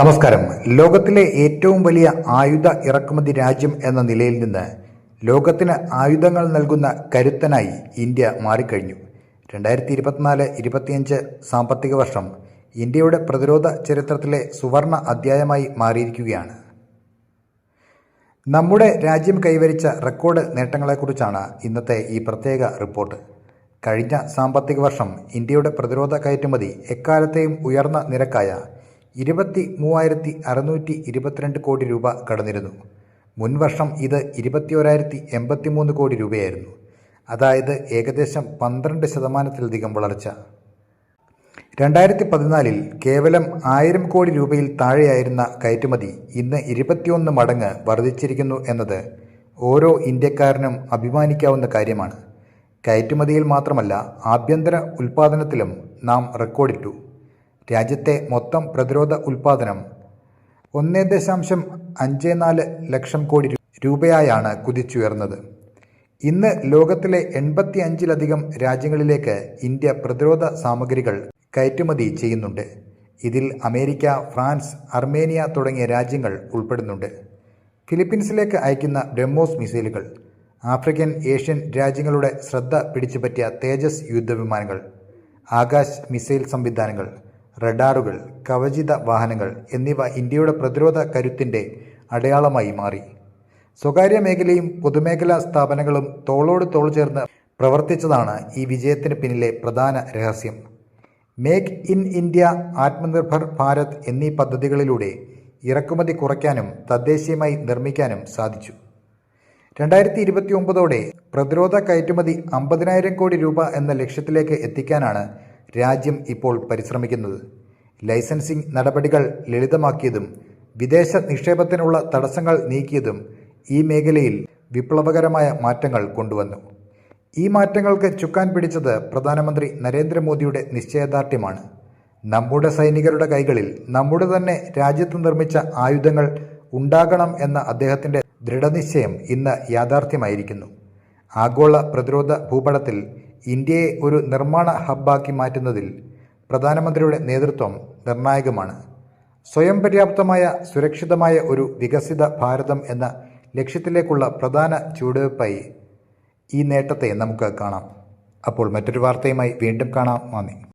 നമസ്കാരം. ലോകത്തിലെ ഏറ്റവും വലിയ ആയുധ ഇറക്കുമതി രാജ്യം എന്ന നിലയിൽ നിന്ന് ലോകത്തിന് ആയുധങ്ങൾ നൽകുന്ന കരുത്തനായി ഇന്ത്യ മാറിക്കഴിഞ്ഞു. രണ്ടായിരത്തി ഇരുപത്തിനാല് ഇരുപത്തിയഞ്ച് സാമ്പത്തിക വർഷം ഇന്ത്യയുടെ പ്രതിരോധ ചരിത്രത്തിലെ സുവർണ അധ്യായമായി മാറിയിരിക്കുകയാണ്. നമ്മുടെ രാജ്യം കൈവരിച്ച റെക്കോർഡ് നേട്ടങ്ങളെക്കുറിച്ചാണ് ഇന്നത്തെ ഈ പ്രത്യേക റിപ്പോർട്ട്. കഴിഞ്ഞ സാമ്പത്തിക വർഷം ഇന്ത്യയുടെ പ്രതിരോധ കയറ്റുമതി എക്കാലത്തെയും ഉയർന്ന നിരക്കായ ഇരുപത്തി മൂവായിരത്തി അറുന്നൂറ്റി ഇരുപത്തിരണ്ട് കോടി രൂപ കടന്നിരുന്നു. മുൻവർഷം ഇത് ഇരുപത്തിയോരായിരത്തി എൺപത്തി മൂന്ന് കോടി രൂപയായിരുന്നു. അതായത് ഏകദേശം പന്ത്രണ്ട് ശതമാനത്തിലധികം വളർച്ച. രണ്ടായിരത്തി പതിനാലിൽ കേവലം ആയിരം കോടി രൂപയിൽ താഴെയായിരുന്ന കയറ്റുമതി ഇന്ന് ഇരുപത്തിയൊന്ന് മടങ്ങ് വർദ്ധിച്ചിരിക്കുന്നു എന്നത് ഓരോ ഇന്ത്യക്കാരനും അഭിമാനിക്കാവുന്ന കാര്യമാണ്. കയറ്റുമതിയിൽ മാത്രമല്ല ആഭ്യന്തര ഉൽപ്പാദനത്തിലും നാം റെക്കോർഡിട്ടു. രാജ്യത്തെ മൊത്തം പ്രതിരോധ ഉൽപാദനം ഒന്ന് ദശാംശം അഞ്ച് നാല് ലക്ഷം കോടി രൂപയായാണ് കുതിച്ചുയർന്നത്. ഇന്ന് ലോകത്തിലെ എൺപത്തി അഞ്ചിലധികം രാജ്യങ്ങളിലേക്ക് ഇന്ത്യ പ്രതിരോധ സാമഗ്രികൾ കയറ്റുമതി ചെയ്യുന്നുണ്ട്. ഇതിൽ അമേരിക്ക ഫ്രാൻസ് അർമേനിയ തുടങ്ങിയ രാജ്യങ്ങൾ ഉൾപ്പെടുന്നുണ്ട്. ഫിലിപ്പീൻസിലേക്ക് അയക്കുന്ന ബ്രഹ്മോസ് മിസൈലുകൾ ആഫ്രിക്കൻ ഏഷ്യൻ രാജ്യങ്ങളുടെ ശ്രദ്ധ പിടിച്ചുപറ്റിയ തേജസ് യുദ്ധവിമാനങ്ങൾ ആകാശ് മിസൈൽ സംവിധാനങ്ങൾ റഡാറുകൾ കവചിത വാഹനങ്ങൾ എന്നിവ ഇന്ത്യയുടെ പ്രതിരോധ കരുത്തിന്റെ അടയാളമായി മാറി. സ്വകാര്യ മേഖലയും പൊതുമേഖലാ സ്ഥാപനങ്ങളും തോളോട് തോൾ ചേർന്ന് പ്രവർത്തിച്ചതാണ് ഈ വിജയത്തിന് പിന്നിലെ പ്രധാന രഹസ്യം. Make in India Atmanirbhar Bharat എന്നീ പദ്ധതികളിലൂടെ ഇറക്കുമതി കുറയ്ക്കാനും തദ്ദേശീയമായി നിർമ്മിക്കാനും സാധിച്ചു. രണ്ടായിരത്തി ഇരുപത്തി ഒമ്പതോടെ പ്രതിരോധ കയറ്റുമതി അമ്പതിനായിരം കോടി രൂപ എന്ന ലക്ഷ്യത്തിലേക്ക് എത്തിക്കാനാണ് രാജ്യം ഇപ്പോൾ പരിശ്രമിക്കുന്നത്. ലൈസൻസിംഗ് നടപടികൾ ലളിതമാക്കിയതും വിദേശ നിക്ഷേപത്തിനുള്ള തടസ്സങ്ങൾ നീക്കിയതും ഈ മേഖലയിൽ വിപ്ലവകരമായ മാറ്റങ്ങൾ കൊണ്ടുവന്നു. ഈ മാറ്റങ്ങൾക്ക് ചുക്കാൻ പിടിച്ചത് പ്രധാനമന്ത്രി നരേന്ദ്രമോദിയുടെ നിശ്ചയദാർഢ്യമാണ്. നമ്മുടെ സൈനികരുടെ കൈകളിൽ നമ്മുടെ തന്നെ രാജ്യത്ത് നിർമ്മിച്ച ആയുധങ്ങൾ ഉണ്ടാകണം എന്ന അദ്ദേഹത്തിന്റെ ദൃഢനിശ്ചയം ഇന്ന് യാഥാർത്ഥ്യമായിരിക്കുന്നു. ആഗോള പ്രതിരോധ ഭൂപടത്തിൽ ഇന്ത്യയെ ഒരു നിർമ്മാണ ഹബ്ബാക്കി മാറ്റുന്നതിൽ പ്രധാനമന്ത്രിയുടെ നേതൃത്വം നിർണായകമാണ്. സ്വയം പര്യാപ്തമായ സുരക്ഷിതമായ ഒരു വികസിത ഭാരതം എന്ന ലക്ഷ്യത്തിലേക്കുള്ള പ്രധാന ചുവടുവയ്പായി ഈ നേട്ടത്തെ നമുക്ക് കാണാം. അപ്പോൾ മറ്റൊരു വാർത്തയുമായി വീണ്ടും കാണാം. നന്ദി.